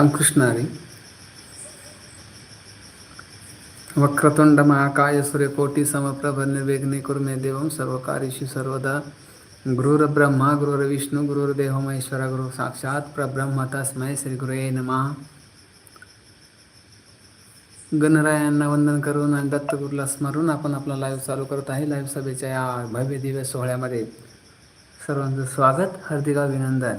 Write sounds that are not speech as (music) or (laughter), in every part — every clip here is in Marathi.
रामकृष्ण हरी। वक्रतुंड महाकाय सूर्यकोटी समप्रभ निर्विघ्ने कुर्मे देवं सर्वकार्येषु सर्वदा। गुरुर्ब्रह्मा गुरुर्विष्णू गुरुर्देव महेश्वर गुरु साक्षात परब्रह्म तस्मै श्री गुरुये नमः। गणरायांना वंदन करून आणि दत्तगुरूला स्मरून आपण आपला लाईव्ह चालू करत आहे. लाईव्ह सभेच्या या भव्य दिव्य सोहळ्यामध्ये सर्वांचं स्वागत. हार्दिक अभिनंदन.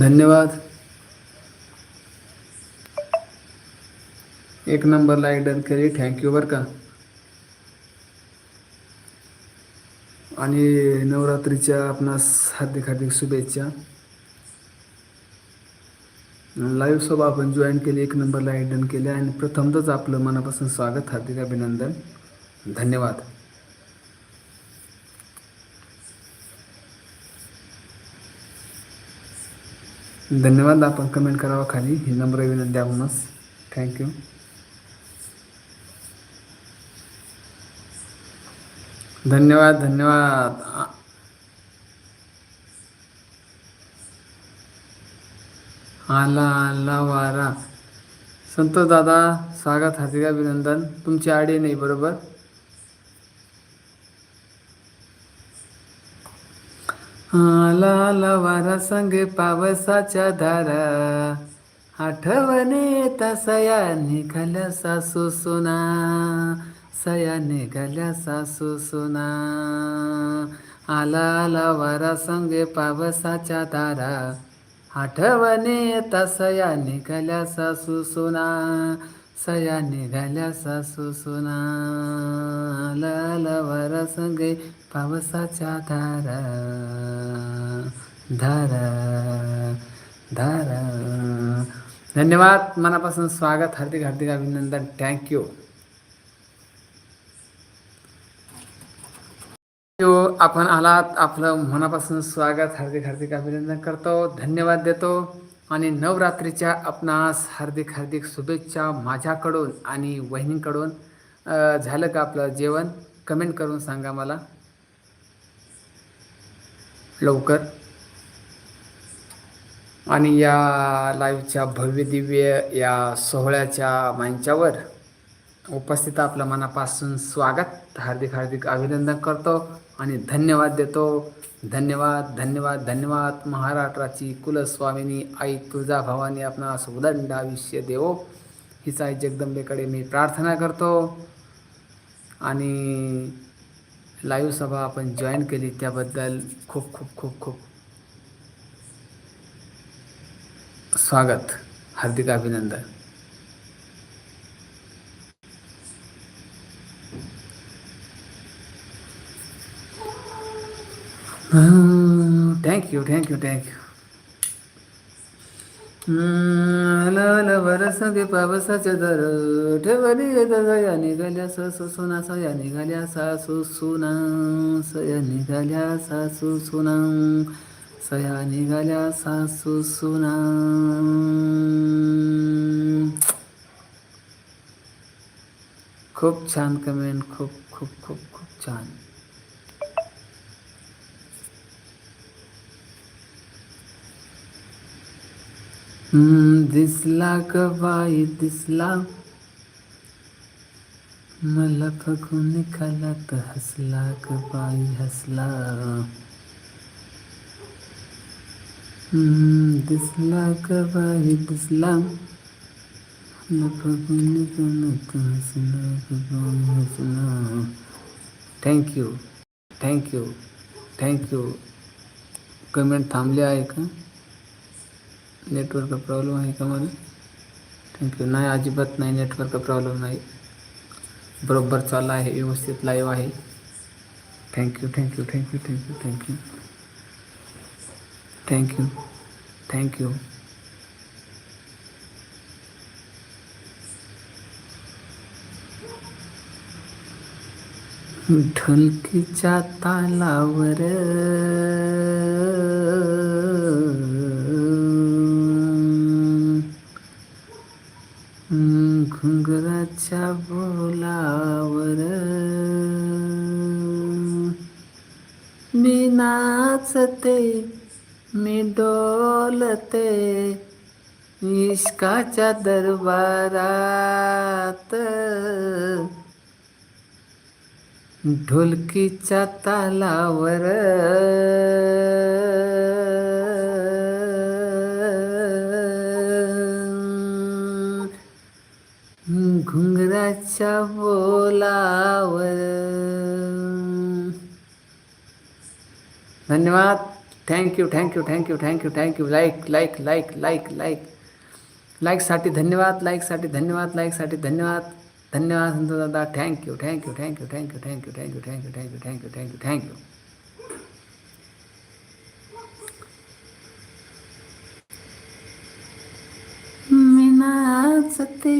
धन्यवाद. एक नंबर लाईक डन केली थँक्यू बरं का. आणि नवरात्रीच्या आपणास हार्दिक हार्दिक शुभेच्छा. लाईव्ह सभा आपण जॉईन केली एक नंबर लाईक डन केले आणि प्रथमतच आपलं मनापासून स्वागत हार्दिक अभिनंदन. धन्यवाद. धन्यवाद आपण कमेंट करावा खाली. ही नम्र विनंती आपणास. थँक्यू धन्यवाद धन्यवाद. आला आला वारा. संतोष दादा स्वागत हार्दिक अभिनंदन. तुमची आडी नाही बरोबर? आला आला वारा पावसाच्या धारा. आठवणे तसया निघाल्या सासू सुना. सया निघाल्या सासू सुना. आला आला वारा संग पावसाच्या धारा. आठवणे तसया निघाल्या सासू सुना. सया निघाल्या सासू सुना. आला आला वारा संगे पावसाच्या धारा धारा धारा. धन्यवाद. मनापासून स्वागत. हार्दिक हार्दिक अभिनंदन. थँक्यू आपण आलात. आपलं मनापासून स्वागत. हार्दिक हार्दिक अभिनंदन करतो. धन्यवाद देतो. आणि नवरात्रीच्या आपणास हार्दिक हार्दिक शुभेच्छा माझ्याकडून आणि वहिनींकडून. झालं का आपलं जेवण? कमेंट करून सांगा मला. लवकर. आणि या लाईव्हच्या भव्य दिव्य या सोहळ्याच्या मंचावर उपस्थित आपलं मनापासून स्वागत. हार्दिक हार्दिक अभिनंदन करतो आणि धन्यवाद देतो. धन्यवाद धन्यवाद धन्यवाद. महाराष्ट्राची कुलस्वामिनी आई तुळजाभवानी आपणास उदंड आयुष्य देवो. हिच आई जगदंबेकडे मी प्रार्थना करतो. आणि लाईव्ह सभा आपण जॉईन केली बदल खूब खूब खूब खूब स्वागत, हार्दिक अभिनंदन। Thank you thank you thank thank you आला बरस गे पावसाचे दर. ठेवली दया निघाल्या सासू सुना सया निघाल्या सासू सुना सया निघाल्या सासू सुना सया निघाल्या सासू सुना. खूप छान कमेंट खूप खूप खूप खूप छान. हम्म, दिसला गवाई दिसला। मला फगून निघाला हसला कबाई हसला। हम्म, दिसला दिसला। हसला गवाई हसला। Thank you thank you comment थांबले आहे का? नेटवर्क प्रॉब्लेम आहे का मला थँक्यू नाही अजिबात नाही नेटवर्क प्रॉब्लेम नाही. बरोबर चालला आहे व्यवस्थित लाईव्ह आहे. Thank you thank you thank you thank you thank you thank you thank you ढोलकीच्या तालावर घुंगराच्या बोलावर. मी नाचते मी डोलते इश्काच्या दरबारात. ढोलकीच्या तालावर. घुंगराच्या बोलावर धन्यवाद thank you thank you thank you thank you thank you like like like like like लाईकसाठी धन्यवाद लाईकसाठी धन्यवाद लाईकसाठी धन्यवाद धन्यवाद संत दादा thank you thank you thank you thank you thank you thank you thank you thank you thank you thank you thank you मी नाचते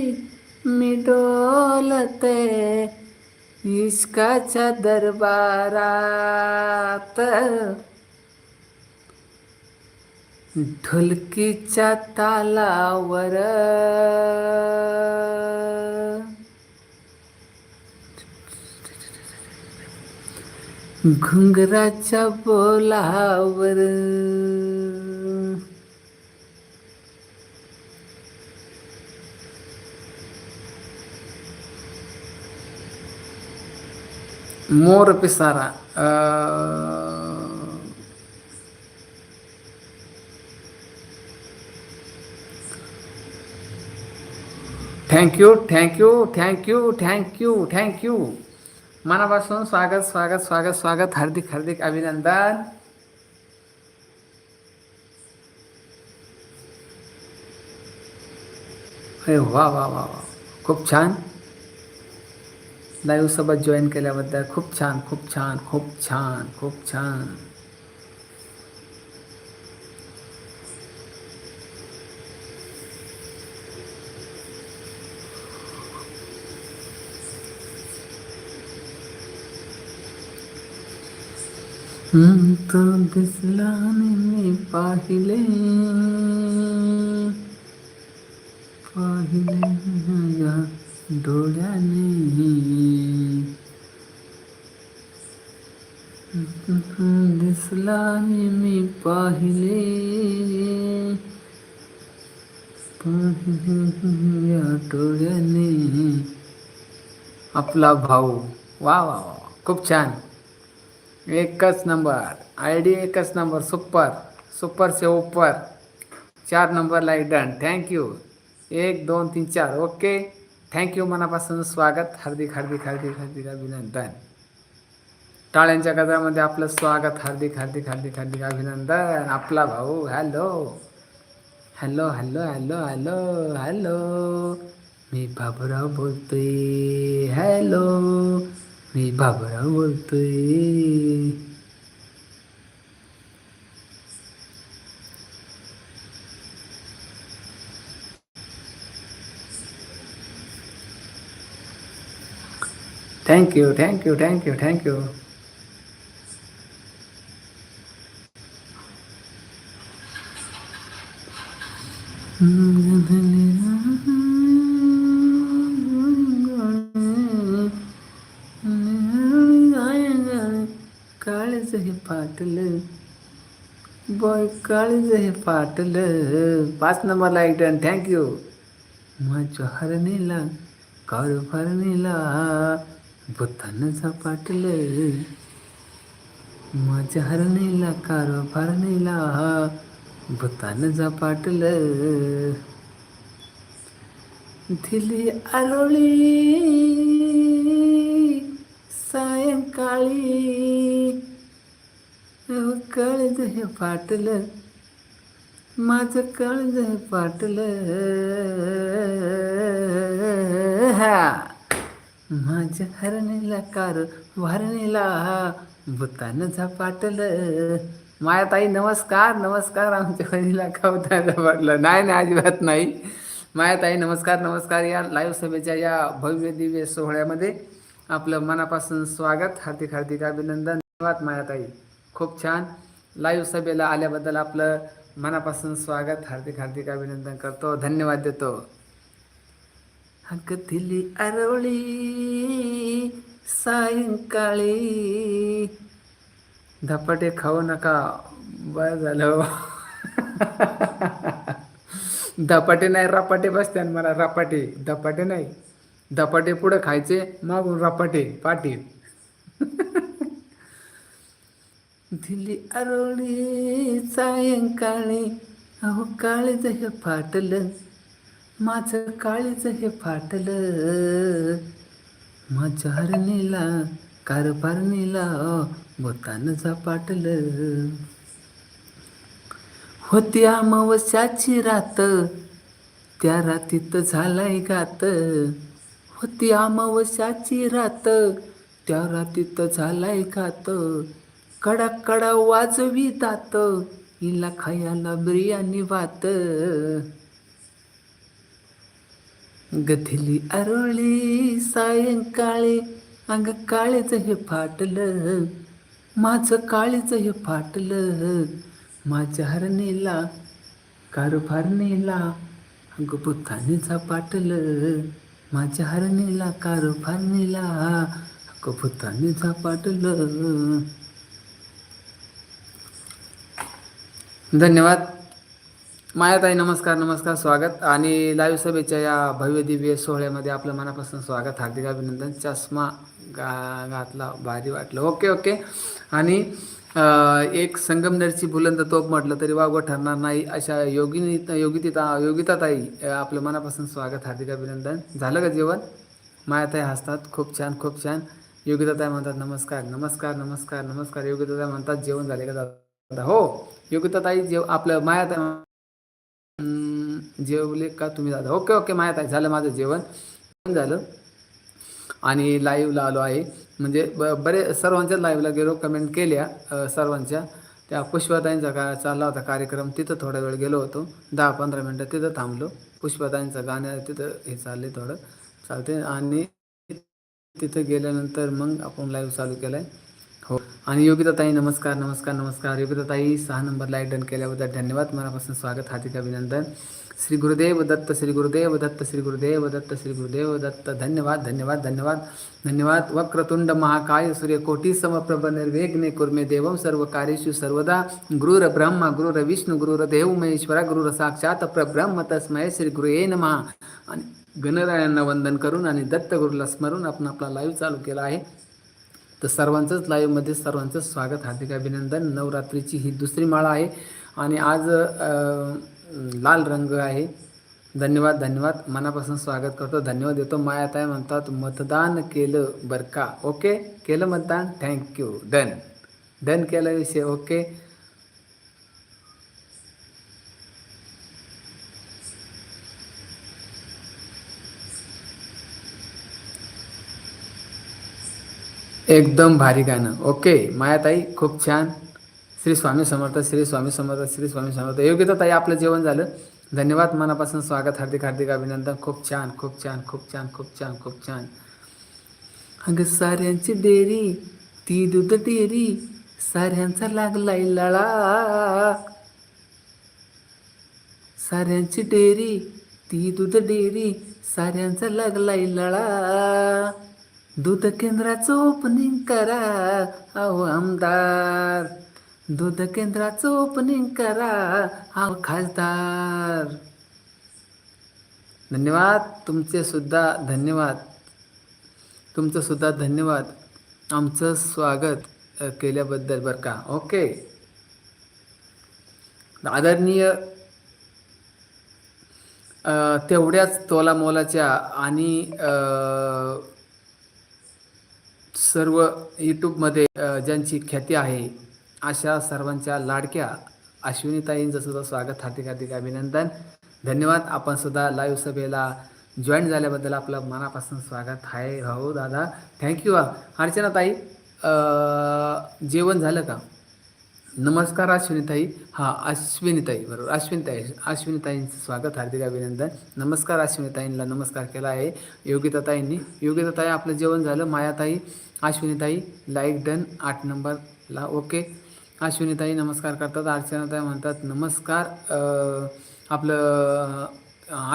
मी डोलते इश्काच्या दरबारात. ढोलकीच्या तालावर. घुंगराच्या बोलावर. मोर पिसारा thank you thank you thank you thank you thank you मनापासून स्वागत स्वागत स्वागत स्वागत, हार्दिक हार्दिक अभिनंदन। अरे वाह वाह वाह वा खूप छान। लाईव्हसोबत जॉईन केल्याबद्दल खूप छान खूप छान खूप छान खूप छान. हम्म, तो दिसला मी पाहिले पाहिले या डोळ्याने दिसला मी पाहिले. डोळ्याने. आपला भाऊ. वा वा वा खूप छान. एकच नंबर. आय डी एकच नंबर. सुपर. सुपर से ओपर चार नंबर लाईक डन. थँक्यू. एक दोन तीन चार. ओके. थँक्यू मनापासून स्वागत. हार्दिक हार्दिक हार्दिक हार्दिक अभिनंदन. टाळ्यांच्या गजरामध्ये आपलं स्वागत. हार्दिक हार्दिक हार्दिक हार्दिक अभिनंदन. आपला भाऊ hello. Hello hello hello hello hello. मी बाबूराव बोलतोय. हॅलो. मी बाबूराव बोलतोय. Thank you thank you thank you thank you काळच हे पाटलं. बॉय काळीज हे पाटलं. पाच नंबरला एक टन थँक्यू माझ्या हरणीला काळ भरणीला भूतानं झपाटलं माझ्या हरणीला कार फारणीला भूतानं झपाटलं. दिली आरोळी सायंकाळी कळज काळज हे फाटलं माझं काळज हे फाटलं. हा. माझ्या हरणीला कार वारणीला. भूतान झपाटल. माया मायाताई नमस्कार नमस्कार. आमच्या हरणीला कवतानं झपाटलं नाही नाही अजिबात नाही. मायाताई नमस्कार नमस्कार. या लाईव्ह सभेच्या या भव्य दिव्य सोहळ्यामध्ये आपलं मनापासून स्वागत हार्दिक हार्दिक अभिनंदन. धन्यवाद मायाताई. खूप छान. लाईव्ह सभेला आल्याबद्दल आपलं मनापासून स्वागत हार्दिक हार्दिक अभिनंदन करतो. धन्यवाद देतो. हक दिली आरोळी सायंकाळी धपाटे खाऊ नका बरं झालं धपाटे नाही रपाटे बसते मला रपाटे धपाटे नाही धपाटे पुढं खायचे मागून रपाटे पाटी दिली आरोळी सायंकाळी अहो काळी हे फाटलं माझं काळीच हे फाटलं. माझ्या हरणीला कारभारणीला बोतानं झपाटलं. होती अमावस्याची रात त्या रातीत झालाय गात होती अमावस्याची रात त्या रातीत झालाय गात कडा कडा वाजवी दात हिला खायला बिर्याणी वात गथिली अरोळी सायंकाळी अंग काळीच हे फाटलं. माझं काळीच हे फाटलं. माझ्या हरणीला कारभारणीला अगं बुद्धाने पाटलं. माझ्या हरणीला कारभारणीला अगं बुद्धाने पाटलं. धन्यवाद. मायाताई नमस्कार नमस्कार स्वागत. आणि लाईव्ह सभेच्या या भव्य दिव्य सोहळ्यामध्ये आपलं मनापासून स्वागत हार्दिक अभिनंदन. चष्मा गा घातला भारी वाटलं. Okay okay. आणि एक संगमनेरची बुलंद तोप म्हटलं तरी वागव ठरणार नाही अशा योगिनी योगिता योगिताताई आपलं मनापासून स्वागत हार्दिक अभिनंदन. झालं का जेवण? मायाताई हसतात. खूप छान खूप छान. योगिताताई म्हणतात नमस्कार नमस्कार नमस्कार नमस्कार. योगिताताई म्हणतात जेवण झाले का दादा? हो योगिताताई जेव आपलं मायाताई जेवले का तुम्ही दादा? ओके ओके माहीत आहे झालं माझं जेवण. झालं. आणि लाईव्हला आलो आहे. म्हणजे ब बरे सर्वांच्याच लाईव्हला गेलो कमेंट केल्या सर्वांच्या. त्या पुष्पाताईंचा का चालला होता कार्यक्रम तिथं थोडा वेळ गेलो होतो. दहा पंधरा मिनटं तिथं थांबलो. पुष्पाताईंचं गाणं तिथं हे चालले थोडं. चालते आणि तिथं गेल्यानंतर मग आपण लाईव्ह चालू केला आहे हो. आणि योगिताताई नमस्कार नमस्कार नमस्कार. योगिताताई सहा नंबरला एक डन केल्याबद्दल धन्यवाद. मनापासून स्वागत हार्दिक अभिनंदन. श्री गुरुदेव दत्त श्री गुरुदेव दत्त श्री गुरुदेव दत्त श्री गुरुदेव दत्त. धन्यवाद धन्यवाद धन्यवाद. धन्यवाद. वक्रतुंड महाकाय सूर्यकोटी समप्रभ निर्वेग्ने कुर्मे देवम सर्व कार्येषु सर्वदा. गुरुरब्रह्म ब्रह्मा गुरुरदेव विष्णू गुरुर देव महेश्वरा गुरुर प्रब्रह्म तस्मय श्री गुरुये नमः. आणि गणरायांना वंदन करून आणि दत्त गुरुला स्मरून आपण आपला लाईव्ह चालू केला आहे. तर सर्वांचंच लाईव्हमध्ये सर्वांचं स्वागत हार्दिक अभिनंदन. नवरात्रीची ही दुसरी माळा आहे आणि आज लाल रंग आहे. धन्यवाद धन्यवाद. मनापासून स्वागत करतो. धन्यवाद देतो. मायाताय म्हणतात मतदान केलं बरं का? ओके केलं मतदान? थँक्यू डन डन केलं विषय. ओके एकदम भारी गाणं. ओके मायाताई खूप छान. श्री स्वामी समर्थ श्री स्वामी समर्थ श्री स्वामी समर्थ. योग्यता ताई आपलं जेवण झालं. धन्यवाद. मनापासून स्वागत. हार्दिक हार्दिक अभिनंदन. खूप छान खूप छान खूप छान खूप छान खूप छान. अग साऱ्यांची डेरी ती दूध डेरी साऱ्यांचा लागलाय लळा. साऱ्यांची डेरी ती दूध डेरी साऱ्यांचा लागलाय लळा. दूध केंद्राचं ओपनिंग करा अहो आमदार. दूध केंद्राचं ओपनिंग करा अहो खासदार. धन्यवाद तुमचे सुद्धा धन्यवाद. तुमचं सुद्धा धन्यवाद. आमचं स्वागत केल्याबद्दल बरं का. ओके. आदरणीय तेवढ्याच तोलामोलाच्या आणि सर्व यूट्यूबमध्ये ज्यांची ख्याती आहे अशा सर्वांच्या लाडक्या अश्विनीताईंचं सुद्धा स्वागत हार्दिक हार्दिक अभिनंदन. धन्यवाद. आपण सुद्धा लाईव्ह सभेला जॉईन झाल्याबद्दल आपलं मनापासून स्वागत आहे. हो दादा. थँक्यू अर्चनाताई जेवण झालं का? नमस्कार अश्विनीताई. हां अश्विनीताई बरोबर. अश्विनीताई अश्विनीताईंचं स्वागत हार्दिक अभिनंदन. नमस्कार अश्विनीताईंना नमस्कार केला आहे. योगिताताईंनी. योगिताताई आपलं जेवण झालं. मायाताई अश्विनीताई लाईक डन आठ नंबरला ओके अश्विनीताई नमस्कार करतात. अर्चनाताई म्हणतात नमस्कार. आपलं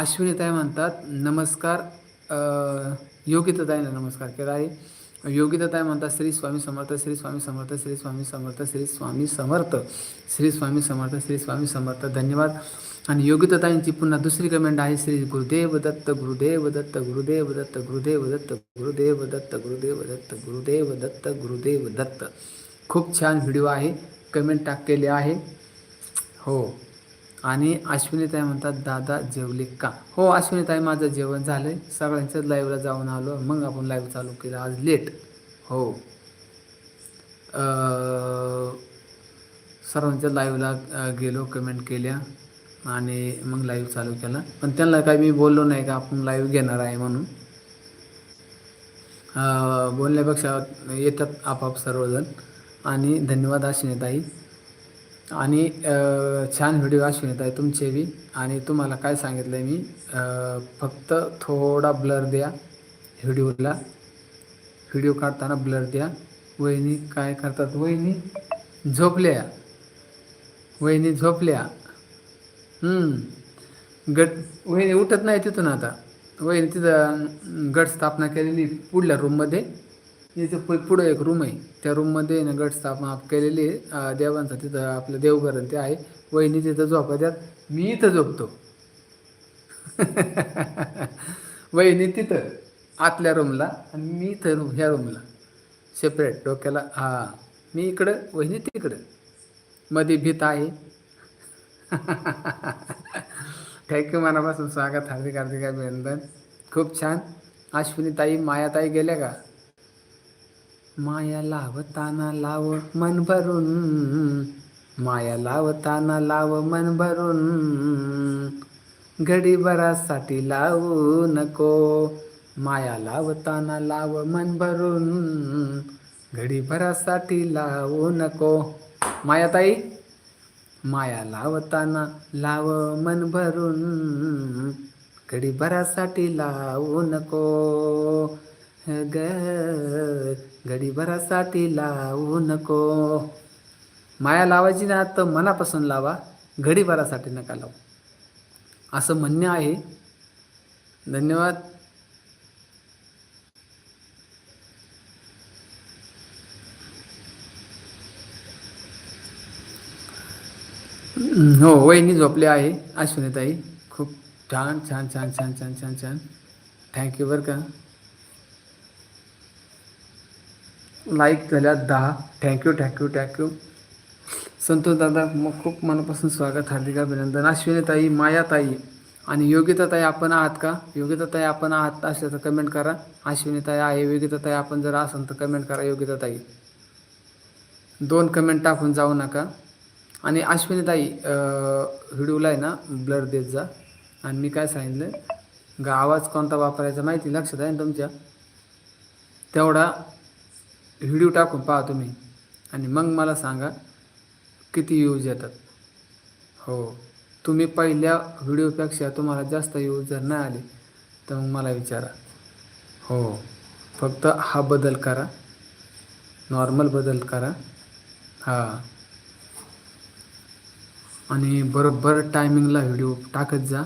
अश्विनीताई म्हणतात नमस्कार. योगिताताईंना नमस्कार केला आहे. योगिताताई म्हणतात? श्री स्वामी समर्थ श्री स्वामी समर्थ श्री स्वामी समर्थ श्री स्वामी समर्थ. श्री स्वामी समर्थ श्री स्वामी समर्थ. धन्यवाद. आणि योगिताताईंची पुन्हा दुसरी कमेंट आहे. श्री गुरुदेव दत्त गुरुदेव दत्त गुरुदेव दत्त गुरुदेव दत्त गुरुदेव दत्त गुरुदेव दत्त गुरुदेव दत्त गुरुदेव दत्त. खूप छान व्हिडिओ आहे. कमेंट टाकलेले आहे. हो. आणि अश्विनीताई म्हणतात दादा जेवले का? हो अश्विनीताई माझं जेवण झालं आहे सगळ्यांच्याच लाईव्हला जाऊन आलो. मग आपण लाईव्ह चालू केलं. आज लेट हो. सर्वांच्या लाईव्हला गेलो कमेंट केल्या आणि मग लाईव्ह चालू केला. पण त्यांना काही मी बोललो नाही का आपण लाईव्ह घेणार आहे म्हणून. बोलण्यापेक्षा येतात आपाप सर्वजण. आणि धन्यवाद अश्विनीताई. आणि छान व्हिडिओ अश्विनीत आहे तुमचे बी. आणि तुम्हाला काय सांगितलं आहे मी फक्त थोडा ब्लर द्या व्हिडिओला. व्हिडिओ काढताना ब्लर द्या. वहिनी काय करतात? वहिनी झोपल्या. वहिनी झोपल्या. गट वहिनी उठत नाही तिथून आता. वहिनी तिथं गट स्थापना केलेली पुढल्या रूममध्ये इथं पु पुढं एक रूम आहे. त्या रूममध्ये ना गट स्थापना केलेली आहे. देवांचं तिथं आपलं देवघर ते आहे. वहिनी तिथं झोपायच्यात मी इथं झोपतो. (laughs) वहिनी तिथं आतल्या रूमला आणि मी इथं रूम ह्या रूमला सेपरेट डोक्याला हां मी इकडं वहिनी तिकडं. मध्ये भीत आहे. (laughs) थँक्यू मनापासून स्वागत हार्दिक हार्दिक अभिनंदन. खूप छान. अश्विनीताई मायाताई गेल्या का? माया लावताना लाव मन भरून. माया लावताना लाव मन भरून. घडीभरासाठी लावू नको. माया लावताना लाव मन भरून. घडीभरासाठी लावू नको. मायाताई माया लावताना लाव मन भरून. घडीभरासाठी लावू नको. ग घडीभरासाठी लावू नको. माया लावायची ना तर मनापासून लावा. घडीभरासाठी नका लावू. असं म्हणणं आहे. धन्यवाद. हो वहिनी झोपले आहे. अश्विनीताई खूप छान छान छान छान छान छान छान. थँक्यू बरं का. लाईक झाल्या दहा. थँक्यू थँक्यू थँक्यू संतोष दादा मग खूप मनापासून स्वागत हार्दिक अभिनंदन. अश्विनीताई मायाताई आणि योगिताताई आपण आहात का? योगिताताई आपण आहात असल्या तर कमेंट करा. अश्विनीताई आहे योगिताताई आपण जर असाल तर कमेंट करा योगिताताई दोन कमेंट टाकून जाऊ नका. आणि अश्विनीताई व्हिडिओला आहे ना ब्लर देत जा. आणि मी काय सांगितलं आवाज कोणता वापरायचा माहिती? लक्षात आहे ना तुमच्या? तेवढा व्हिडिओ टाकून पहा तुम्ही. आणि मग मला सांगा किती यूज येतात. हो तुम्ही पहिल्या व्हिडिओपेक्षा तुम्हाला जास्त यूज जर नाही आले तर मग मला विचारा. हो फक्त हा बदल करा. नॉर्मल बदल करा. हां. आणि बरोबर टायमिंगला व्हिडिओ टाकत जा.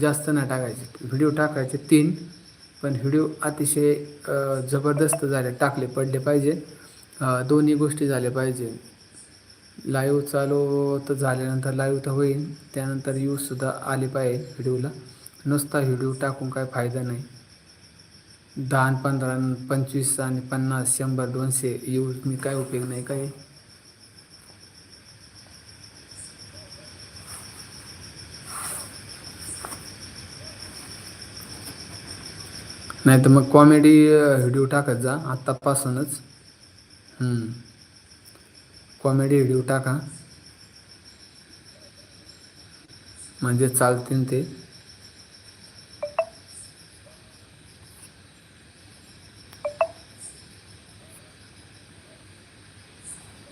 जास्त नाही टाकायचे. व्हिडिओ टाकायचे तीन. पण व्हिडिओ अतिशय जबरदस्त झाले टाकले पडले पाहिजे. दोन्ही गोष्टी झाल्या पाहिजे. लाईव्ह चालू तर झाल्यानंतर लाईव्ह तर होईल त्यानंतर यूजसुद्धा आले पाहिजे व्हिडिओला. नुसता व्हिडिओ टाकून काय फायदा नाही. दहा पंधरा पंचवीस आणि पन्नास शंभर दोनशे यूज मी काय उपयोग नाही काय? नाही तर मग कॉमेडी व्हिडिओ टाकत जा. आत्तापासूनच. कॉमेडी व्हिडिओ टाका. म्हणजे चालतील ते.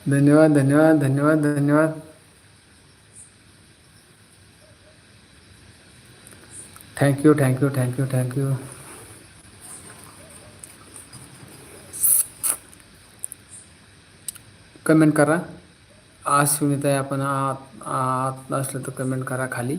धन्यवाद धन्यवाद धन्यवाद धन्यवाद. Thank you thank you thank you thank you comment करा. आज सुनीताई आपण आत आत असलं तर कमेंट करा खाली.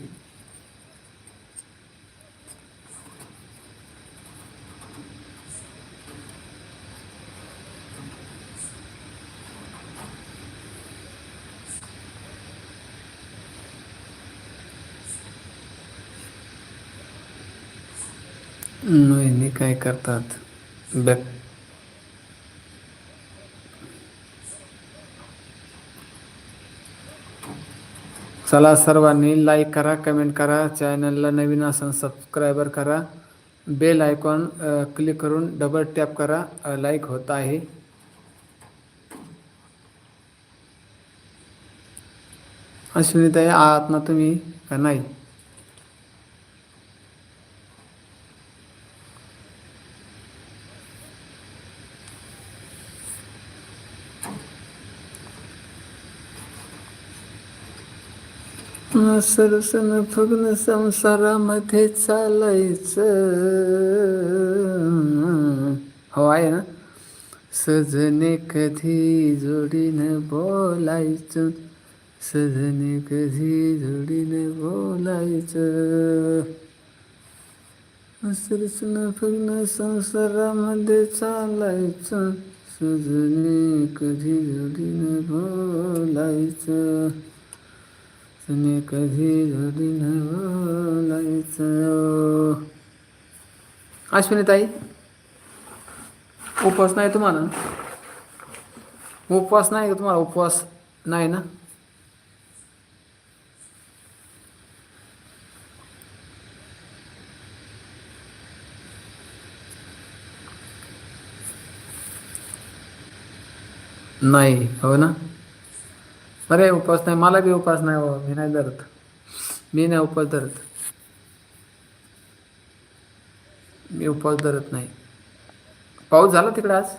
नाही काय करतात? बॅक चला सर्वांनी लाईक करा कमेंट करा चॅनलला नवीन असन सबस्क्रायबर करा. बेल आयकॉन क्लिक करून डबल टॅप करा. लाईक होत आहे. अश्विनीताई आहात ना तुम्ही? का नाही? सरसन फग्न संसारामध्ये चालायचं. हो आहे ना? सजने कधी जोडीनं बोलायचं? सजने कधी जोडीनं बोलायचं? सरसन फग्न संसारामध्ये चालायचं? सजने कधी जोडीनं बोलायचं? तुम्ही कधी घरी न अश्विनी ताई उपवास नाही तुम्हाला? उपवास नाही का तुम्हाला? उपवास नाही ना? नाही हो ना? अरे उपवास नाही मला बी उपवास नाही बाबा मी नाही धरत. मी नाही उपवास धरत. मी उपवास धरत नाही. पाऊस झाला तिकडे आज?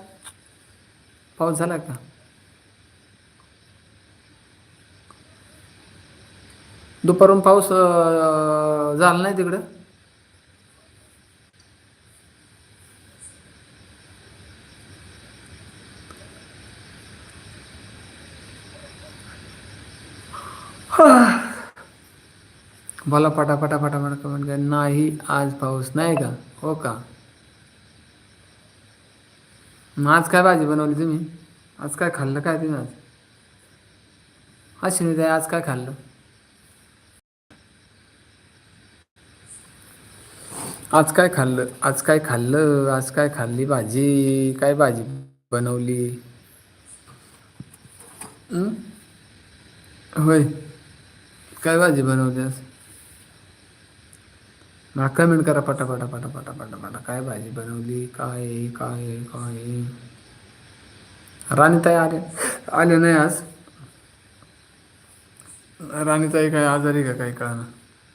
पाऊस झाला का? दुपारून पाऊस झाला नाही तिकडं? बोला पटापटा पटा कमेंट काय नाही आज पाऊस नाही का? हो का? मग आज काय भाजी बनवली तुम्ही? आज काय खाल्लं काय तुम्ही आज? अश्विनी ताई आज काय खाल्लं? आज काय खाल्लं? आज काय खाल्लं? आज काय खाल्ली भाजी? काय भाजी बनवली? होय. काय भाजी बनवली आज? मला कमेंट करा पटापटा पटापटा पटापटा. काय भाजी बनवली? काय काय काय राणीताई आले. आले नाही आज. राणीताई काय आजारी का? काही कळणार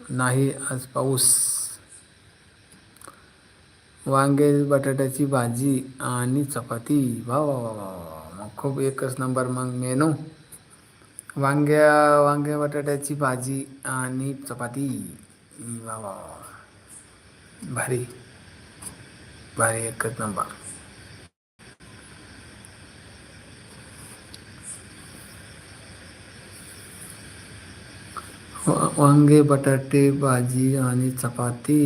नाही आज पाऊस. वांगे बटाट्याची भाजी आणि चपाती. वा वा वा वा. मग खूप एकच नंबर मग मेनू. वांग्या वांग्या बटाट्याची भाजी आणि चपाती. वा वा वा. भारी. भारी एकच नंबर वांगे बटाटे भाजी आणि चपाती.